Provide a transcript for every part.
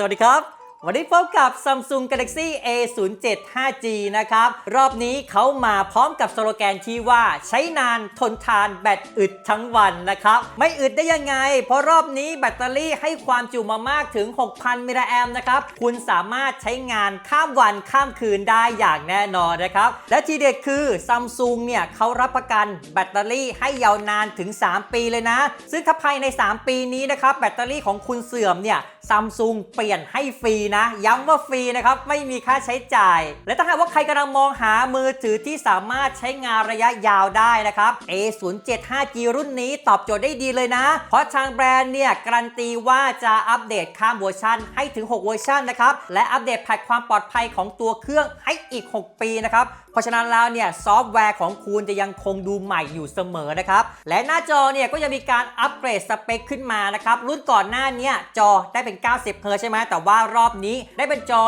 สวัสดีครับ วันนี้พบกับ Samsung Galaxy A07 5G นะครับ รอบนี้เขามาพร้อมกับสโลแกนที่ว่าใช้นานทนทานแบตอึดทั้งวันนะครับ ไม่อึดได้ยังไง เพราะรอบนี้แบตเตอรี่ให้ความจุมามากถึง 6,000 มิลลิแอมนะครับ คุณสามารถใช้งานข้ามวันข้ามคืนได้อย่างแน่นอนนะครับ และทีเด็ดคือ Samsung เนี่ยเขารับประกันแบตเตอรี่ให้ยาวนานถึง 3 ปีเลยนะ ซึ่งถ้าภายใน 3 ปีนี้นะครับแบตเตอรี่ของคุณเสื่อมเนี่ย ซัมซุงเปลี่ยนให้ฟรีนะ ย้ำว่าฟรีนะครับ ไม่มีค่าใช้จ่าย และถ้าหากว่าใครกำลังมองหามือถือที่สามารถใช้งานระยะยาวได้นะครับ A07 5G รุ่นนี้ตอบโจทย์ได้ดีเลยนะ เพราะทางแบรนด์เนี่ย การันตีว่าจะอัปเดตข้ามเวอร์ชันให้ถึง 6 เวอร์ชันนะครับ และอัปเดตแพทความปลอดภัยของตัวเครื่องให้อีก 6 ปีนะครับ เพราะฉะนั้นแล้วเนี่ย ซอฟต์แวร์ของคุณจะยังคงดูใหม่อยู่เสมอนะครับ และหน้าจอเนี่ยก็ยังมีการอัปเกรดสเปคขึ้นมานะครับ รุ่นก่อนหน้านี้จอได้เป็น90 เฮิร์ตใช่ไหมแต่ว่ารอบนี้ได้เป็นจอ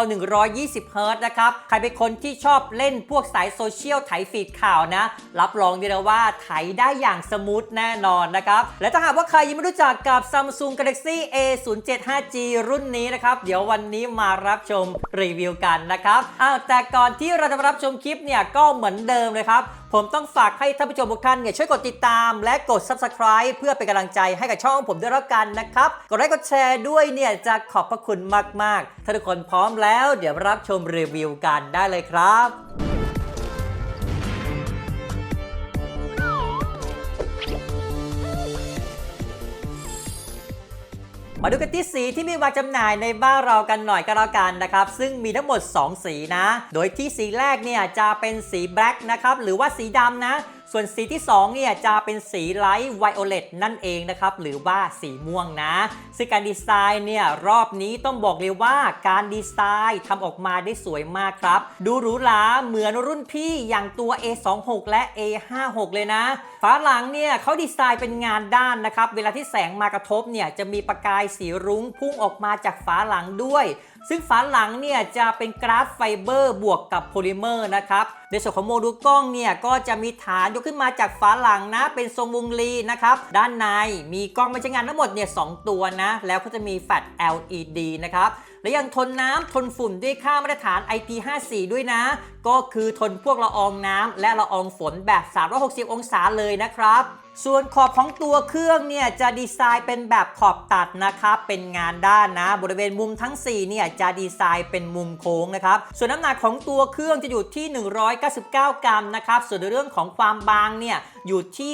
120 เฮิร์ตนะครับ ใครเป็นคนที่ชอบเล่นพวกสายโซเชียลไถฟีดข่าวนะ รับรองได้เลยว่าไถได้อย่างสมูทแน่นอนนะครับ และถ้าหากว่าใครยังไม่รู้จักกับ Samsung Galaxy A07 5G รุ่นนี้นะครับ เดี๋ยววันนี้มารับชมรีวิวกันนะครับอ้าวแต่ก่อนที่เราจะมารับชมคลิปเนี่ยก็เหมือนเดิมเลยครับ ผมต้องฝากให้ท่านผู้ชมทุกท่านเนี่ยช่วยกดติดตามและกด subscribe เพื่อเป็นกำลังใจให้กับช่องผมด้วยแล้วกันนะครับ กดไลค์กดแชร์ด้วยเนี่ยจะขอบพระคุณมากๆ ถ้าทุกคนพร้อมแล้ว เดี๋ยวรับชมรีวิวกันได้เลยครับ มาดูกันที่สีที่มีวางจำหน่ายในบ้านเรากันหน่อยก็แล้วกันนะครับ ซึ่งมีทั้งหมด 2 สีนะ โดยที่สีแรกเนี่ยจะเป็นสีแบล็กนะครับหรือว่าสีดำนะ ส่วนสีที่ 2 เนี่ยจะเป็นสีไลท์ไวโอเลตนั่นเองนะครับ หรือว่าสีม่วงนะ ซึ่งการดีไซน์เนี่ยรอบนี้ต้องบอกเลยว่าการดีไซน์ทำออกมาได้สวยมากครับ ดูหรูหราเหมือนรุ่นพี่อย่างตัว A26 และ A56 เลยนะ ฝาหลังเนี่ยเขาดีไซน์เป็นงานด้านนะครับ เวลาที่แสงมากระทบเนี่ยจะมีประกายสีรุ้งพุ่งออกมาจากฝาหลังด้วยซึ่งฝาหลังเนี่ยจะเป็นกราฟไฟเบอร์บวกกับโพลิเมอร์นะครับในส่วนของโมดูลกล้องเนี่ยก็จะมีฐานยกขึ้นมาจากฝาหลังนะ เป็นทรงวงรีนะครับ ด้านในมีกล้องไม่ใช้งานทั้งหมดเนี่ยสตัวนะ แล้วก็จะมีแฟลช LED นะครับ และยังทนน้ำทนฝุ่นด้วยค่ามาตรฐาน IP54 ด้วยนะ ก็คือทนพวกละอองน้ำและละอองฝนแบบ 360 องศาเลยนะครับส่วนขอบของตัวเครื่องเนี่ยจะดีไซน์เป็นแบบขอบตัดนะครับเป็นงานด้านนะ บริเวณมุมทั้ง4เนี่ยจะดีไซน์เป็นมุมโค้งนะครับส่วนน้ำหนักของตัวเครื่องจะอยู่ที่ 199 กรัมนะครับส่วนในเรื่องของความบางเนี่ยอยู่ที่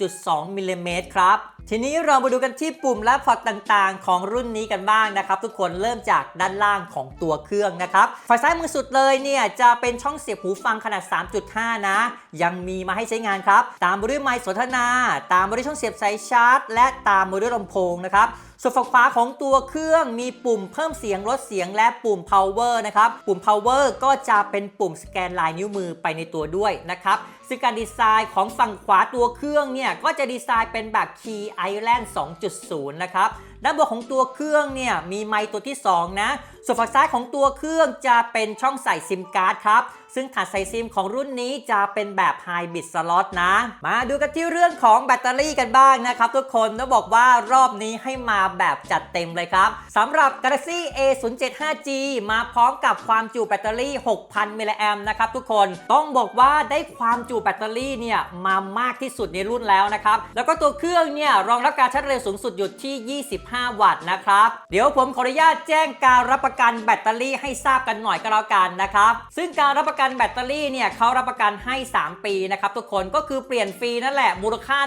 8.2มิลลิเมตรครับ ทีนี้เรามาดูกันที่ปุ่มและพอร์ตต่างๆ ของรุ่นนี้กันบ้างนะครับ ทุกคนเริ่มจากด้านล่างของตัวเครื่องนะครับฝั่งซ้ายมือสุดเลยเนี่ยจะเป็นช่องเสียบหูฟังขนาด 3.5 นะ ยังมีมาให้ใช้งานครับ ตามมาด้วยไมค์สนทนา ตามมาด้วยช่องเสียบสายชาร์จ และตามมาด้วยลำโพงนะครับส่วนฝั่งขวาของตัวเครื่องมีปุ่มเพิ่มเสียงลดเสียงและปุ่ม power นะครับ ปุ่ม power ก็จะเป็นปุ่มสแกนลายนิ้วมือไปในตัวด้วยนะครับ ซึ่งการดีไซน์ของฝั่งขวาตัวเครื่องเนี่ย ก็จะดีไซน์เป็นแบบ Key Island 2.0 นะครับ ด้านบนของตัวเครื่องเนี่ยมีไมค์ตัวที่ 2 นะ ส่วนฝั่งซ้ายของตัวเครื่องจะเป็นช่องใส่ซิมการ์ดครับ ซึ่งถาดใส่ซิมของรุ่นนี้จะเป็นแบบไฮบริดสล็อตนะ มาดูกันที่เรื่องของแบตเตอรี่กันบ้างนะครับทุกคนต้องบอกว่ารอบนี้ให้มาแบบจัดเต็มเลยครับสำหรับ Galaxy A07 5G มาพร้อมกับความจุแบตเตอรี่ 6,000 มิลลิแอมนะครับทุกคนต้องบอกว่าได้ความจุแบตเตอรี่เนี่ยมามากที่สุดในรุ่นแล้วนะครับ แล้วก็ตัวเครื่องเนี่ยรองรับการชาร์จเร็วสูงสุดอยู่ที่ 25 วัตต์นะครับ เดี๋ยวผมขออนุญาตแจ้งการรับประกันแบตเตอรี่ให้ทราบกันหน่อยก็แล้วกันนะครับ ซึ่งการรับประกันแบตเตอรี่เนี่ยเขารับประกันให้ 3 ปีนะครับทุกคนก็คือเปลี่ยนฟรีนั่นแหละมูลค่า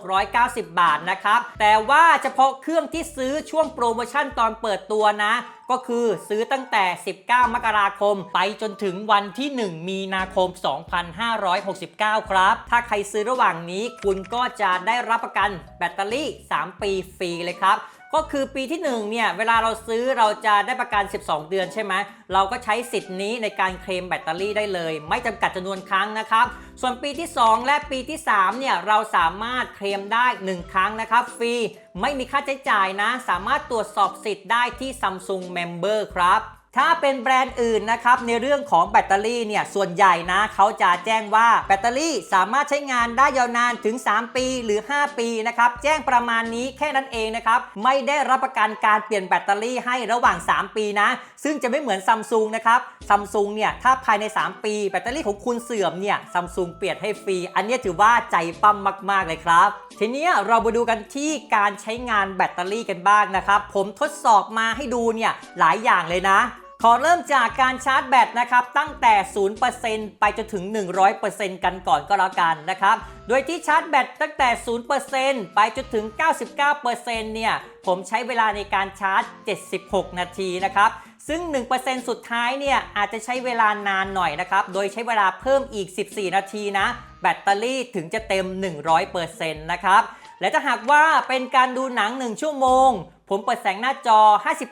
1,690 บาทนะครับแต่ว่าเฉพาะเครื่องที่ซื้อช่วงโปรโมชั่นตอนเปิดตัวนะก็คือซื้อตั้งแต่ 19 มกราคม ไปจนถึงวันที่ 1 มีนาคม 2569 ครับ ถ้าใครซื้อระหว่างนี้คุณก็จะได้รับประกันแบตเตอรี่ 3 ปีฟรีเลยครับ ก็คือปีที่1เนี่ยเวลาเราซื้อเราจะได้ประกัน 12 เดือนใช่ไหมเราก็ใช้สิทธิ์นี้ในการเคลมแบตเตอรี่ได้เลย ไม่จำกัดจำนวนครั้งนะครับ ส่วนปีที่ 2 และปีที่3เนี่ยเราสามารถเคลมได้ 1 ครั้งนะครับฟรีไม่มีค่าใช้จ่ายนะ สามารถตรวจสอบสิทธิ์ได้ที่ Samsung Member ครับ ถ้าเป็นแบรนด์อื่นนะครับในเรื่องของแบตเตอรี่เนี่ยส่วนใหญ่นะเขาจะแจ้งว่าแบตเตอรี่สามารถใช้งานได้ยาวนานถึง 3 ปีหรือ 5 ปีนะครับแจ้งประมาณนี้แค่นั้นเองนะครับไม่ได้รับประกันการเปลี่ยนแบตเตอรี่ให้ระหว่าง 3 ปีนะ ซึ่งจะไม่เหมือนซัมซุงนะครับซัมซุงเนี่ยถ้าภายใน 3 ปี แบตเตอรี่ของคุณเสื่อมเนี่ยซัมซุงเปลี่ยนให้ฟรี อันนี้ถือว่าใจปั้มมาก ๆ เลยครับ ทีนี้เรามาดูกันที่การใช้งานแบตเตอรี่กันบ้างนะครับผมทดสอบมาให้ดูเนี่ยหลายอย่างเลยนะ ขอเริ่มจากการชาร์จแบตนะครับ ตั้งแต่ 0%ไปจนถึง 100%กันก่อนก็แล้วกันนะครับ โดยที่ชาร์จแบตตั้งแต่ 0%ไปจนถึง 99%เนี่ย ผมใช้เวลาในการชาร์จ 76 นาทีนะครับ ซึ่ง 1%สุดท้ายเนี่ย อาจจะใช้เวลานานหน่อยนะครับ โดยใช้เวลาเพิ่มอีก 14 นาทีนะ แบตเตอรี่ถึงจะเต็ม 100%นะครับ และถ้าหากว่าเป็นการดูหนัง 1 ชั่วโมง ผมเปิดแสงหน้าจอ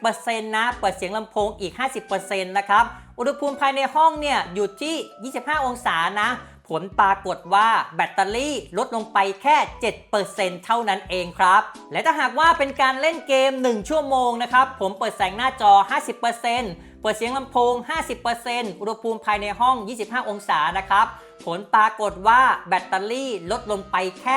50%นะ เปิดเสียงลำโพงอีก 50%นะครับ อุณหภูมิภายในห้องเนี่ยอยู่ที่ 25 องศานะ ผลปรากฏว่าแบตเตอรี่ลดลงไปแค่ 7%เท่านั้นเองครับ และถ้าหากว่าเป็นการเล่นเกม 1 ชั่วโมงนะครับ ผมเปิดแสงหน้าจอ 50% ปิดเสียงลำโพง 50%อุณหภูมิภายในห้อง 25 องศานะครับ ผลปรากฏว่าแบตเตอรี่ลดลงไปแค่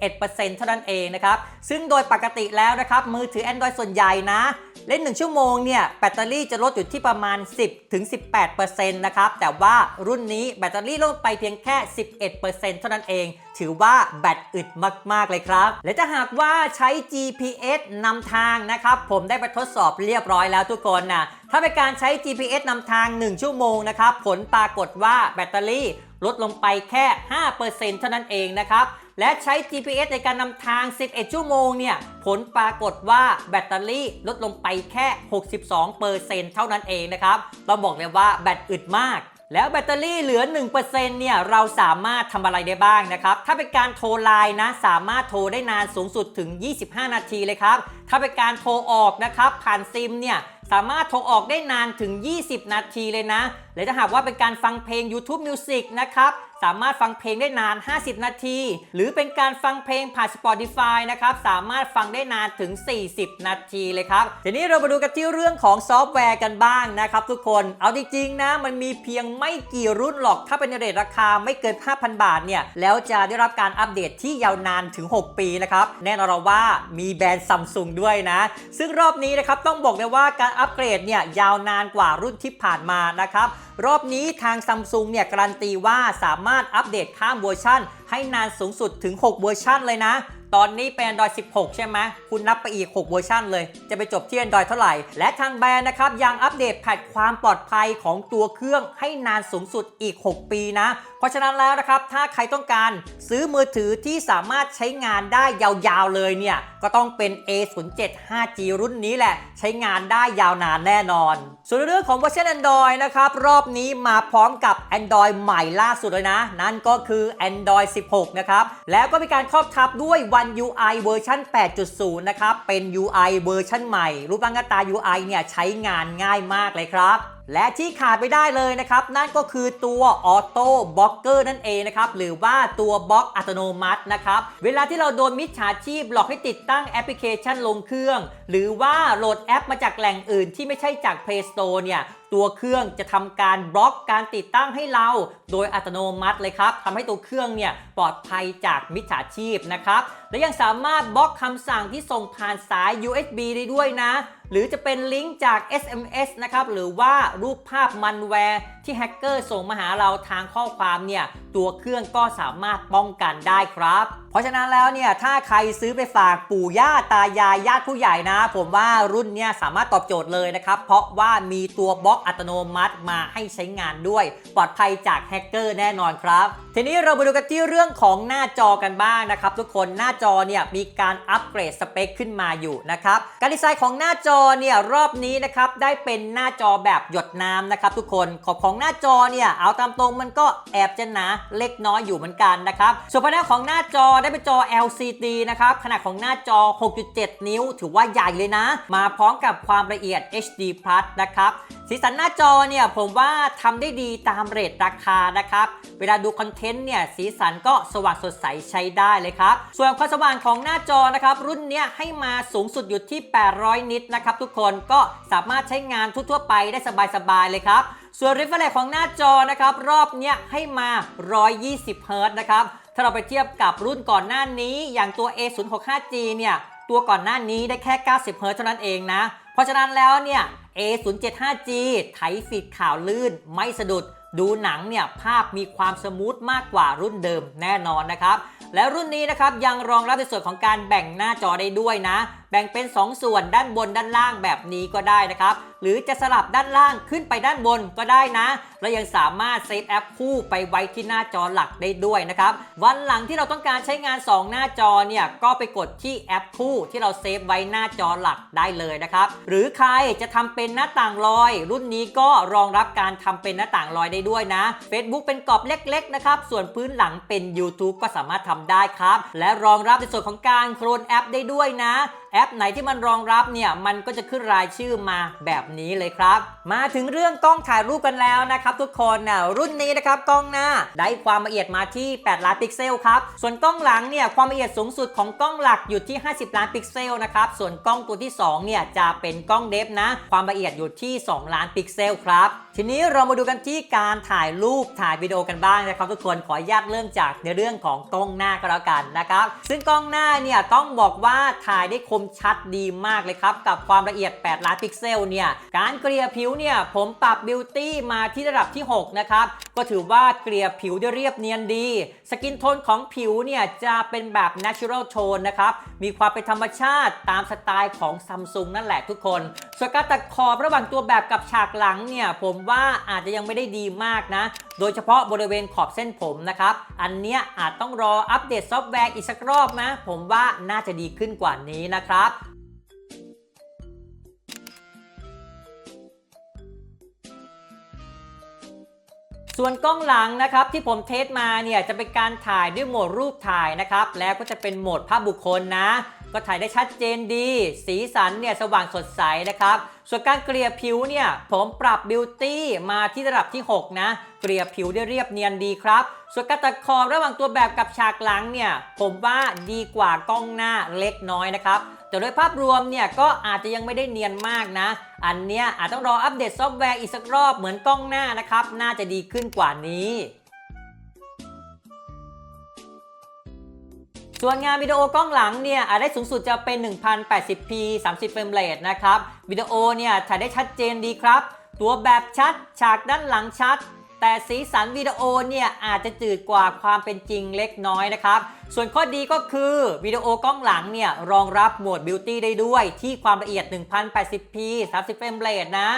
11%เท่านั้นเองนะครับ ซึ่งโดยปกติแล้วนะครับ มือถือ Android ส่วนใหญ่นะ เล่น 1 ชั่วโมงเนี่ย แบตเตอรี่จะลดอยู่ที่ประมาณ 10-18%นะครับ แต่ว่ารุ่นนี้แบตเตอรี่ลดไปเพียงแค่ 11%เท่านั้นเอง ถือว่าแบตอึดมากๆเลยครับ และถ้าหากว่าใช้ GPS นำทางนะครับ ผมได้ไปทดสอบเรียบร้อยแล้วทุกคนนะ ถ้าเป็นการใช้ GPS นำทาง 1 ชั่วโมงนะครับ ผลปรากฏว่าแบตเตอรี่ลดลงไปแค่ 5%เท่านั้นเองนะครับ และใช้ GPS ในการนำทาง 11 ชั่วโมงเนี่ย ผลปรากฏว่าแบตเตอรี่ลดลงไปแค่ 62%เท่านั้นเองนะครับ เราบอกเลยว่าแบตอึดมากแล้วแบตเตอรี่เหลือ 1%เนี่ย เราสามารถทำอะไรได้บ้างนะครับ ถ้าเป็นการโทรไลน์นะ สามารถโทรได้นานสูงสุดถึง 25 นาทีเลยครับ ถ้าเป็นการโทรออกนะครับ ผ่านซิมเนี่ย สามารถโทรออกได้นานถึง 20 นาทีเลยนะ และถ้าหากว่าเป็นการฟังเพลง YouTube Music นะครับ สามารถฟังเพลงได้นาน 50 นาที หรือเป็นการฟังเพลงผ่าน Spotify นะครับสามารถฟังได้นานถึง 40 นาทีเลยครับทีนี้เรามาดูกันที่เรื่องของซอฟต์แวร์กันบ้างนะครับทุกคนเอาจริงๆนะมันมีเพียงไม่กี่รุ่นหรอกถ้าเป็นในเรทราคาไม่เกิน 5,000 บาทเนี่ยแล้วจะได้รับการอัปเดตที่ยาวนานถึง 6 ปีนะครับแน่นอนว่ามีแบรนด์ซัมซุงด้วยนะ ซึ่งรอบนี้นะครับต้องบอกเลยว่าการอัปเกรดเนี่ยยาวนานกว่ารุ่นที่ผ่านมานะครับรอบนี้ทางซัมซุงเนี่ยการันตีว่าสามารถอัปเดตข้ามเวอร์ชันให้นานสูงสุดถึง 6 เวอร์ชันเลยนะ ตอนนี้เป็น Android 16 ใช่ไหมคุณนับไปอีก 6 เวอร์ชันเลย จะไปจบที่ Android เท่าไหร่ และทางแบรนด์นะครับยังอัปเดตแพทความปลอดภัยของตัวเครื่องให้นานสูงสุดอีก 6 ปีนะ ราะฉะนั้นแล้วนะครับ ถ้าใครต้องการซื้อมือถือที่สามารถใช้งานได้ยาวๆเลยเนี่ย ก็ต้องเป็น A07 5G รุ่นนี้แหละ ใช้งานได้ยาวนานแน่นอน ส่วนเรื่องของเวอร์ชัน Android นะครับ รอบนี้มาพร้อมกับ Android ใหม่ล่าสุดเลยนะ นั่นก็คือ Android 16 นะครับ แล้วก็มีการครอบทับด้วย One UI เวอร์ชัน8.0 นะครับ เป็น UI เวอร์ชันใหม่ รูปร่างหน้าตา UI เนี่ยใช้งานง่ายมากเลยครับ และที่ขาดไม่ได้เลยนะครับ นั่นก็คือตัว Auto Blocker นั่นเองนะครับ หรือว่าตัวบล็อกอัตโนมัตินะครับ เวลาที่เราโดนมิจฉาชีพหลอกให้ติดตั้งแอปพลิเคชันลงเครื่อง หรือว่าโหลดแอปมาจากแหล่งอื่นที่ไม่ใช่จาก Play Store เนี่ยตัวเครื่องจะทำการบล็อกการติดตั้งให้เรา โดยอัตโนมัติเลยครับทำให้ตัวเครื่องเนี่ยปลอดภัยจากมิจฉาชีพนะครับ และยังสามารถบล็อกคำสั่งที่ส่งผ่านสาย USB ได้ด้วยนะ หรือจะเป็นลิงก์จาก SMS นะครับหรือว่ารูปภาพมันแวร์ที่แฮกเกอร์ส่งมาหาเราทางข้อความเนี่ยตัวเครื่องก็สามารถป้องกันได้ครับ เพราะฉะนั้นแล้วเนี่ยถ้าใครซื้อไปฝากปู่ย่าตายายญาติผู้ใหญ่นะ ผมว่ารุ่นเนี่ยสามารถตอบโจทย์เลยนะครับ เพราะว่ามีตัวบล็อกอัตโนมัติมาให้ใช้งานด้วย ปลอดภัยจากแฮกเกอร์แน่นอนครับ ทีนี้เรามาดูกันที่เรื่องของหน้าจอกันบ้างนะครับ ทุกคนหน้าจอเนี่ยมีการอัปเกรดสเปคขึ้นมาอยู่นะครับการดีไซน์ของหน้าจอเนี่ยรอบนี้นะครับได้เป็นหน้าจอแบบหยดน้ำนะครับทุกคนขอบของหน้าจอเนี่ยเอาตามตรงมันก็แอบจะหนาเล็กน้อยอยู่เหมือนกันนะครับส่วนภายในของหน้าจอได้เป็นจอ LCD นะครับขนาดของหน้าจอ 6.7 นิ้ว ถือว่าใหญ่เลยนะ มาพร้อมกับความละเอียด HD+ นะครับ สีสันหน้าจอเนี่ยผมว่าทำได้ดีตามเรทราคานะครับ เวลาดูคอนเทนต์เนี่ยสีสันก็สว่างสดใสใช้ได้เลยครับ ส่วนความสว่างของหน้าจอนะครับ รุ่นเนี้ยให้มาสูงสุดอยู่ที่ 800 นิตนะครับทุกคนก็สามารถใช้งานทั่วๆไปได้สบายๆเลยครับ ส่วน refresh ของหน้าจอนะครับรอบเนี้ยให้มา 120 Hz นะครับถ้าเราไปเทียบกับรุ่นก่อนหน้านี้อย่างตัว A065G เนี่ยตัวก่อนหน้านี้ได้แค่ 90 Hz เท่านั้นเองนะ เพราะฉะนั้นแล้วเนี่ย A075G ไถฟีดข่าวลื่นไม่สะดุด ดูหนังเนี่ยภาพมีความสมูทมากกว่ารุ่นเดิมแน่นอนนะครับ และรุ่นนี้นะครับยังรองรับในส่วนของการแบ่งหน้าจอได้ด้วยนะ แบ่งเป็น 2 ส่วนด้านบนด้านล่างแบบนี้ก็ได้นะครับ หรือจะสลับด้านล่างขึ้นไปด้านบนก็ได้นะ และยังสามารถเซฟแอปคู่ไปไว้ที่หน้าจอหลักได้ด้วยนะครับ วันหลังที่เราต้องการใช้งาน 2 หน้าจอเนี่ยก็ไปกดที่แอปคู่ที่เราเซฟไว้หน้าจอหลักได้เลยนะครับ หรือใครจะทำเป็นหน้าต่างลอย รุ่นนี้ก็รองรับการทำเป็นหน้าต่างลอยได้ด้วยนะ Facebook เป็นกรอบเล็กๆนะครับ ส่วนพื้นหลังเป็น YouTube ก็สามารถทำได้ครับ และรองรับในส่วนของการโคลนแอปได้ด้วยนะ แอปไหนที่มันรองรับเนี่ยมันก็จะขึ้นรายชื่อมาแบบนี้เลยครับ มาถึงเรื่องกล้องถ่ายรูปกันแล้วนะครับทุกคนนะรุ่นนี้นะครับกล้องหน้าได้ความละเอียดมาที่ 8 ล้านพิกเซลครับส่วนกล้องหลังเนี่ยความละเอียดสูงสุดของกล้องหลักอยู่ที่ 50 ล้านพิกเซลนะครับส่วนกล้องตัวที่2เนี่ยจะเป็นกล้องเดฟนะ ความละเอียดอยู่ที่ 2 ล้านพิกเซลครับทีนี้เรามาดูกันที่การถ่ายรูปถ่ายวิดีโอกันบ้างนะครับทุกคนขออนุญาตเริ่มจากในเรื่องของกล้องหน้าก็แล้วกันนะครับซึ่งกล้องหน้าเนี่ยต้องบอกว่าถ่ายได้คมชัดดีมากเลยครับ กับความละเอียด 8 ล้านพิกเซลเนี่ย การเกลี่ยผิวเนี่ยผมปรับบิวตี้มาที่ระดับที่ 6 นะครับ ก็ถือว่าเกลี่ยผิวได้เรียบเนียนดี สกินโทนของผิวเนี่ยจะเป็นแบบ natural tone นะครับ มีความเป็นธรรมชาติตามสไตล์ของซัมซุงนั่นแหละทุกคน ส่วนการตัดขอบระหว่างตัวแบบกับฉากหลังเนี่ยผมว่าอาจจะยังไม่ได้ดีมากนะ โดยเฉพาะบริเวณขอบเส้นผมนะครับ อันเนี้ยอาจต้องรออัปเดตซอฟต์แวร์อีกสักรอบนะ ผมว่าน่าจะดีขึ้นกว่านี้นะครับส่วนกล้องหลังนะครับที่ผมเทสมาเนี่ยจะเป็นการถ่ายด้วยโหมดรูปถ่ายนะครับแล้วก็จะเป็นโหมดภาพบุคคลนะ ก็ถ่ายได้ชัดเจนดี สีสันเนี่ยสว่างสดใสนะครับส่วนการเกลี่ยผิวเนี่ยผมปรับบิวตี้มาที่ระดับที่ 6 นะ เกลี่ยผิวได้เรียบเนียนดีครับ ส่วนการตัดขอบระหว่างตัวแบบกับฉากหลังเนี่ยผมว่าดีกว่ากล้องหน้าเล็กน้อยนะครับ แต่โดยภาพรวมเนี่ยก็อาจจะยังไม่ได้เนียนมากนะ อันเนี้ยอาจต้องรออัปเดตซอฟต์แวร์อีกสักรอบเหมือนกล้องหน้านะครับ น่าจะดีขึ้นกว่านี้ส่วนงานวิดีโอกล้องหลังเนี่ยอาจได้สูงสุดจะเป็น 1080p 30เฟรมเรทนะครับ วิดีโอเนี่ยถ่ายได้ชัดเจนดีครับ ตัวแบบชัด ฉากด้านหลังชัด แต่สีสันวิดีโอเนี่ยอาจจะจืดกว่าความเป็นจริงเล็กน้อยนะครับ ส่วนข้อดีก็คือวิดีโอกล้องหลังเนี่ยรองรับโหมด Beauty ได้ด้วยที่ความละเอียด 1080p 30เฟรมเรทนะ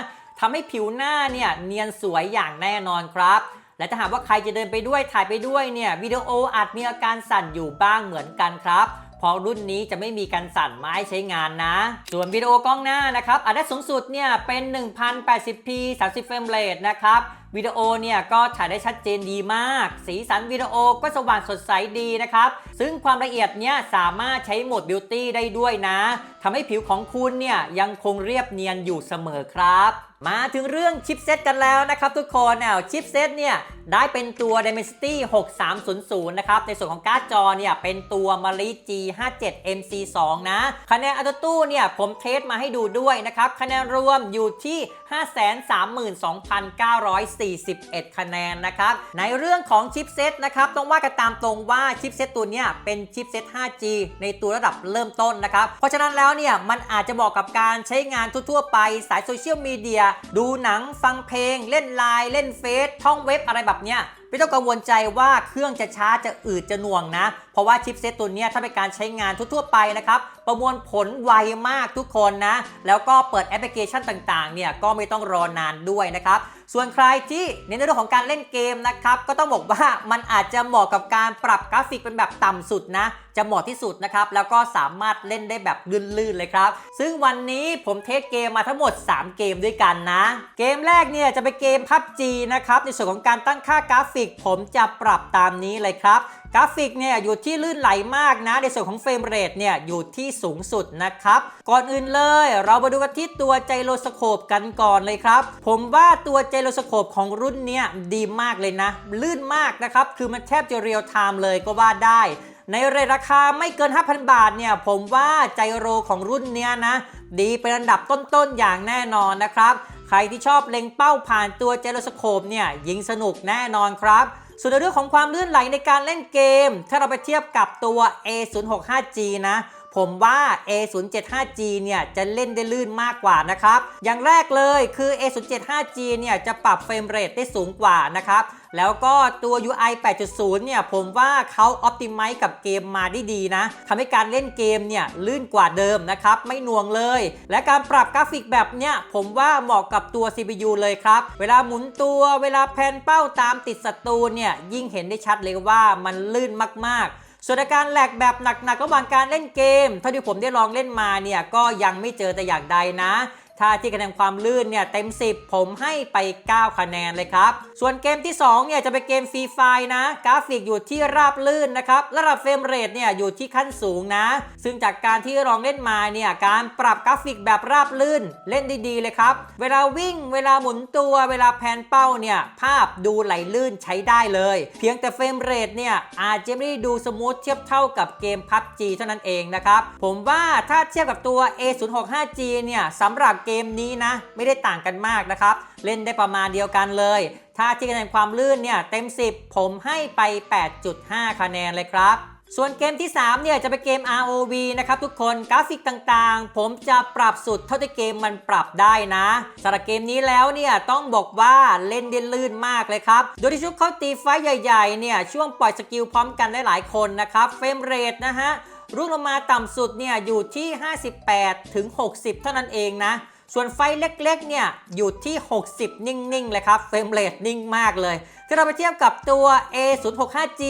ทำให้ผิวหน้าเนี่ยเนียนสวยอย่างแน่นอนครับและถ้าหากว่าใครจะเดินไปด้วยถ่ายไปด้วยเนี่ยวิดีโออาจมีอาการสั่นอยู่บ้างเหมือนกันครับเพราะรุ่นนี้จะไม่มีการสั่นไม้ใช้งานนะ ส่วนวิดีโอกล้องหน้านะครับอาจได้สูงสุดเนี่ยเป็น 1080p 30เฟรมเรทนะครับ วิดีโอเนี่ยก็ถ่ายได้ชัดเจนดีมาก สีสันวิดีโอก็สว่างสดใสดีนะครับ ซึ่งความละเอียดเนี่ยสามารถใช้โหมดบิวตี้ได้ด้วยนะทำให้ผิวของคุณเนี่ยยังคงเรียบเนียนอยู่เสมอครับมาถึงเรื่องชิปเซตกันแล้วนะครับทุกคนอะชิปเซตเนี่ยได้เป็นตัว Dimensity 6300 นะครับ ในส่วนของการ์ดจอเนี่ยเป็นตัว Mali G57 MC2 นะ คะแนนอัตตู้เนี่ยผมเทสมาให้ดูด้วยนะครับ คะแนนรวมอยู่ที่41 คะแนนนะครับ ในเรื่องของชิปเซตนะครับต้องว่ากันตามตรงว่าชิปเซตตัวนี้เป็นชิปเซต 5G ในตัวระดับเริ่มต้นนะครับ เพราะฉะนั้นแล้วเนี่ยมันอาจจะบอกกับการใช้งานทั่วๆไปสายโซเชียลมีเดียดูหนังฟังเพลง เล่นไลน์เล่นเฟซท่องเว็บอะไรแบบเนี้ยไม่ต้องกังวลใจว่าเครื่องจะช้าจะอืดจะหน่วงนะ เพราะว่าชิปเซตตัวนี้ถ้าเป็นการใช้งานทั่วๆไปนะครับ ประมวลผลไวมากทุกคนนะ แล้วก็เปิดแอปพลิเคชันต่างๆ เนี่ยก็ไม่ต้องรอนานด้วยนะครับ ส่วนใครที่เน้นในเรื่องของการเล่นเกมนะครับ ก็ต้องบอกว่ามันอาจจะเหมาะกับการปรับกราฟิกเป็นแบบต่ำสุดนะ จะเหมาะที่สุดนะครับ แล้วก็สามารถเล่นได้แบบลื่นๆเลยครับ ซึ่งวันนี้ผมเทสเกมมาทั้งหมด 3 เกมด้วยกันนะ เกมแรกเนี่ยจะเป็นเกม PUBG นะครับ ในส่วนของการตั้งค่ากราฟิก ผมจะปรับตามนี้เลยครับกราฟิกเนี่ยอยู่ที่ลื่นไหลมากนะ ในส่วนของเฟรมเรทเนี่ยอยู่ที่สูงสุดนะครับ ก่อนอื่นเลยเรามาดูกันที่ตัวไจโรสโคปกันก่อนเลยครับ ผมว่าตัวไจโรสโคปของรุ่นเนี้ยดีมากเลยนะ ลื่นมากนะครับ คือมันแทบจะเรียลไทม์เลยก็ว่าได้ในเรทราคาไม่เกิน 5,000 บาทเนี่ย ผมว่าไจโรของรุ่นเนี้ยนะ ดีเป็นอันดับต้นๆ อย่างแน่นอนนะครับ ใครที่ชอบเล็งเป้าผ่านตัวไจโรสโคปเนี่ย ยิงสนุกแน่นอนครับ ส่วนในเรื่องของความลื่นไหลในการเล่นเกม ถ้าเราไปเทียบกับตัว A065G นะ ผมว่า A075G เนี่ยจะเล่นได้ลื่นมากกว่านะครับ อย่างแรกเลยคือ A075G เนี่ยจะปรับเฟรมเรทได้สูงกว่านะครับ แล้วก็ตัว UI 8.0 เนี่ยผมว่าเขา Optimize กับเกมมาได้ดีนะทำให้การเล่นเกมเนี่ยลื่นกว่าเดิมนะครับ ไม่หน่วงเลย และการปรับกราฟิกแบบเนี้ยผมว่าเหมาะกับตัว CPU เลยครับ เวลาหมุนตัวเวลาแพนเป้าตามติดศัตรูเนี่ยยิ่งเห็นได้ชัดเลยว่ามันลื่นมากๆ ส่วนอาการแหลกแบบหนักๆระหว่างการเล่นเกม เท่าที่ผมได้ลองเล่นมาเนี่ยก็ยังไม่เจอแต่อย่างใดนะ ถ้าที่คะแนนความลื่นเนี่ยเต็ม 10 ผมให้ไป 9 คะแนนเลยครับ ส่วนเกมที่ 2 เนี่ยจะเป็นเกมฟรีไฟนะ กราฟิกอยู่ที่ราบลื่นนะครับ ระดับเฟรมเรทเนี่ยอยู่ที่ขั้นสูงนะ ซึ่งจากการที่ลองเล่นมาเนี่ยการปรับกราฟิกแบบราบลื่นเล่นด้ดีเลยครับ เวลาวิ่งเวลาหมุนตัวเวลาแพนเป้าเนี่ยภาพดูไหลลื่นใช้ได้เลย เพียงแต่เฟรมเรทเนี่ยอาจจะไม่ได้ดูสมูทเทียบเท่ากับเกม PUBG เท่านั้นเองนะครับผมว่าถ้าเทียบกับตัว A065G เนี่ยสำหรับเกมนี้นะ ไม่ได้ต่างกันมากนะครับ เล่นได้ประมาณเดียวกันเลย ถ้าที่คะแนนความลื่นเนี่ยเต็ม 10 ผมให้ไป 8.5 คะแนนเลยครับส่วนเกมที่ 3 เนี่ยจะเป็นเกม ROV นะครับทุกคนกราฟิกต่างๆ ผมจะปรับสุดเท่าที่เกมมันปรับได้นะสำหรับเกมนี้แล้วเนี่ยต้องบอกว่าเล่นได้ลื่นมากเลยครับ โดยที่ชุดเขาตีไฟท์ใหญ่ๆเนี่ยช่วงปล่อยสกิลพร้อมกันได้หลายคนนะครับเฟรมเรทนะฮะรุ่นลงมาต่ำสุดเนี่ยอยู่ที่ 58ถึง60 เท่านั้นเองนะ ส่วนไฟเล็กๆ เนี่ย อยู่ที่ 60 นิ่งๆ เลยครับ เฟรมเรทนิ่งมากเลย ถ้าเราไปเทียบกับตัว A065G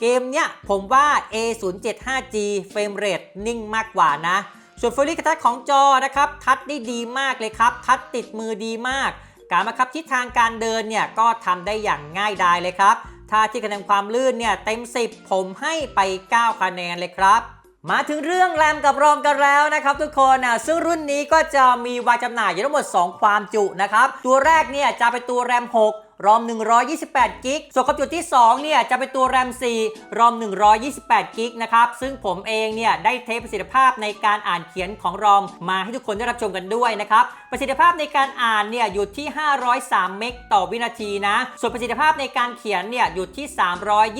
เกมเนี้ยผมว่า A075G เฟรมเรทนิ่งมากกว่านะ ส่วนฟูลี่กระทัดของจอนะครับ ทัดได้ดีมากเลยครับ ทัดติดมือดีมาก การบังคับทิศทางการเดินเนี่ย ก็ทำได้อย่างง่ายดายเลยครับ ถ้าที่คะแนนความลื่นเนี่ยเต็ม 10 ผมให้ไป 9 คะแนนเลยครับ มาถึงเรื่องแรมกับรอมกันแล้วนะครับทุกคนนะซึ่งรุ่นนี้ก็จะมีวางจำหน่ายอยู่ทั้งหมด 2 ความจุนะครับ ตัวแรกเนี่ยจะเป็นตัวแรม 6รอม 128 กิก ส่วนความจุที่ 2 เนี่ย จะเป็นตัวแรม 4 รอม 128 กิก นะครับ ซึ่งผมเองเนี่ย ได้เทสประสิทธิภาพในการอ่านเขียนของรอมมาให้ทุกคนได้รับชมกันด้วยนะครับ ประสิทธิภาพในการอ่านเนี่ย อยู่ที่ 503 เมกต่อวินาทีนะ ส่วนประสิทธิภาพในการเขียนเนี่ย อยู่ที่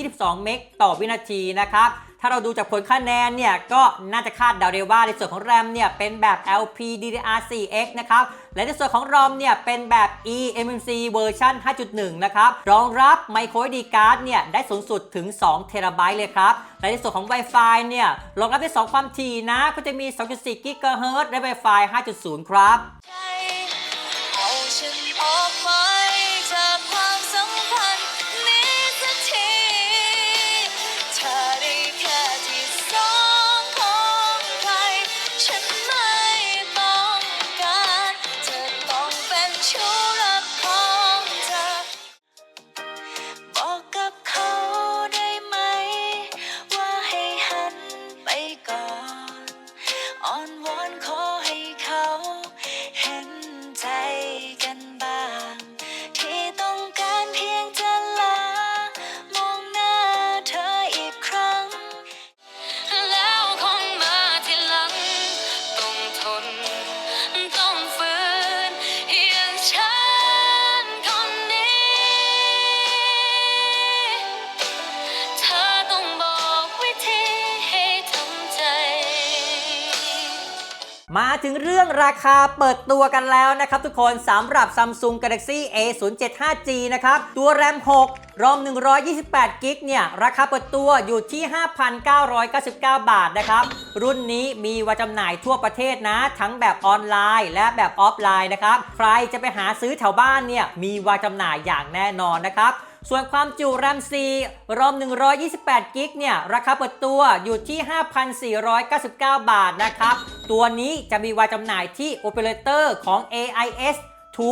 322 เมกต่อวินาทีนะครับ ถ้าเราดูจากผลคะแนนเนี่ยก็น่าจะคาดเดาได้ว่าในส่วนของแรมเนี่ยเป็นแบบ LPDDR4X นะครับและในส่วนของ ROM เนี่ยเป็นแบบ eMMC เวอร์ชัน5.1 นะครับ รองรับ microSD card เนี่ยได้สูงสุดถึง2เทราไบต์เลยครับ และในส่วนของ Wi-Fi เนี่ยรองรับได้ 2 ความถี่นะ ก็จะมี 2.4 GHz และ Wi-Fi 5.0 ครับ มาถึงเรื่องราคาเปิดตัวกันแล้วนะครับทุกคนสำหรับ Samsung Galaxy A075G นะครับ ตัวแรม 6 รอม 128กิกเนี่ย ราคาเปิดตัวอยู่ที่ 5,999 บาทนะครับ รุ่นนี้มีวางจำหน่ายทั่วประเทศนะ ทั้งแบบออนไลน์และแบบออฟไลน์นะครับ ใครจะไปหาซื้อแถวบ้านเนี่ย มีวางจำหน่ายอย่างแน่นอนนะครับ ส่วนความจุแรม 4 รอม 128 กิกเนี่ย ราคาเปิดตัวอยู่ที่ 5,499 บาทนะครับ ตัวนี้จะมีวางจำหน่ายที่โอเปอเรเตอร์ของ AIS to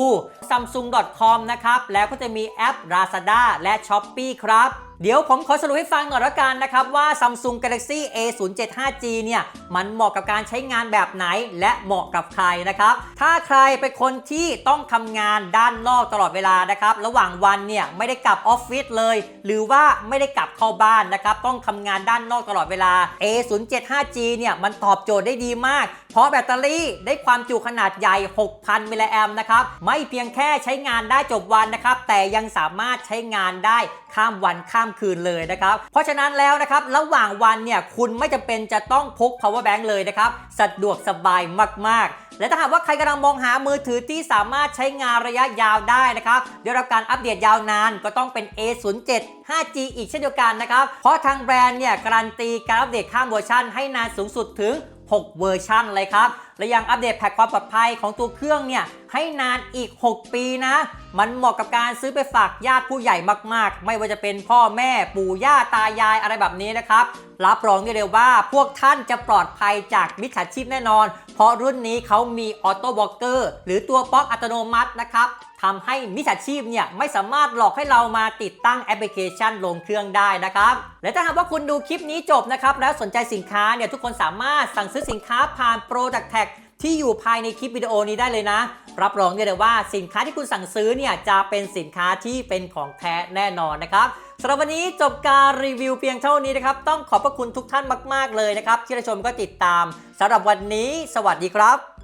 samsung.com นะครับ แล้วก็จะมีแอป Lazada และ Shopee ครับ เดี๋ยวผมขอสรุปให้ฟังหน่อยละกันนะครับว่า Samsung Galaxy A075G เนี่ยมันเหมาะกับการใช้งานแบบไหนและเหมาะกับใครนะครับ ถ้าใครเป็นคนที่ต้องทำงานด้านนอกตลอดเวลานะครับ ระหว่างวันเนี่ยไม่ได้กลับออฟฟิศเลย หรือว่าไม่ได้กลับเข้าบ้านนะครับ ต้องทำงานด้านนอกตลอดเวลา A075G เนี่ยมันตอบโจทย์ได้ดีมาก เพราะแบตเตอรี่ได้ความจุขนาดใหญ่ 6,000มิลลิแอมนะครับ ไม่เพียงแค่ใช้งานได้จบวันนะครับ แต่ยังสามารถใช้งานได้ข้ามวันข้ามคืนเลยนะครับ เพราะฉะนั้นแล้วนะครับ ระหว่างวันเนี่ยคุณไม่จำเป็นจะต้องพก power bank เลยนะครับ สะดวกสบายมาก ๆและถ้าหากว่าใครกำลังมองหามือถือที่สามารถใช้งานระยะยาวได้นะครับได้รับการอัปเดตยาวนานก็ต้องเป็น A07 5G อีกเช่นเดียวกันนะครับ เพราะทางแบรนด์เนี่ยการันตีการอัปเดตข้ามเวอร์ชันให้นานสูงสุดถึง 6 เวอร์ชันเลยครับ และยังอัปเดตแพทความปลอดภัยของตัวเครื่องเนี่ยให้นานอีก 6 ปีนะ มันเหมาะกับการซื้อไปฝากญาติผู้ใหญ่มาก ๆ ไม่ว่าจะเป็นพ่อแม่ปู่ย่าตายายอะไรแบบนี้นะครับ รับรองได้เลยว่าพวกท่านจะปลอดภัยจากมิจฉาชีพแน่นอน เพราะรุ่นนี้เขามีออโต้บล็อกเกอร์หรือตัวบล็อกอัตโนมัตินะครับ ทำให้มิจฉาชีพเนี่ยไม่สามารถหลอกให้เรามาติดตั้งแอปพลิเคชันลงเครื่องได้นะครับ และถ้าหากว่าคุณดูคลิปนี้จบนะครับแล้วสนใจสินค้าเนี่ยทุกคนสามารถสั่งซื้อสินค้าผ่าน Product Tag ที่อยู่ภายในคลิปวิดีโอนี้ได้เลยนะ รับรองได้เลยว่าสินค้าที่คุณสั่งซื้อเนี่ยจะเป็นสินค้าที่เป็นของแท้แน่นอนนะครับสำหรับวันนี้จบการรีวิวเพียงเท่านี้นะครับ ต้องขอบพระคุณทุกท่านมาก ๆ เลยนะครับ ที่รับชมก็ติดตามสำหรับวันนี้ สวัสดีครับ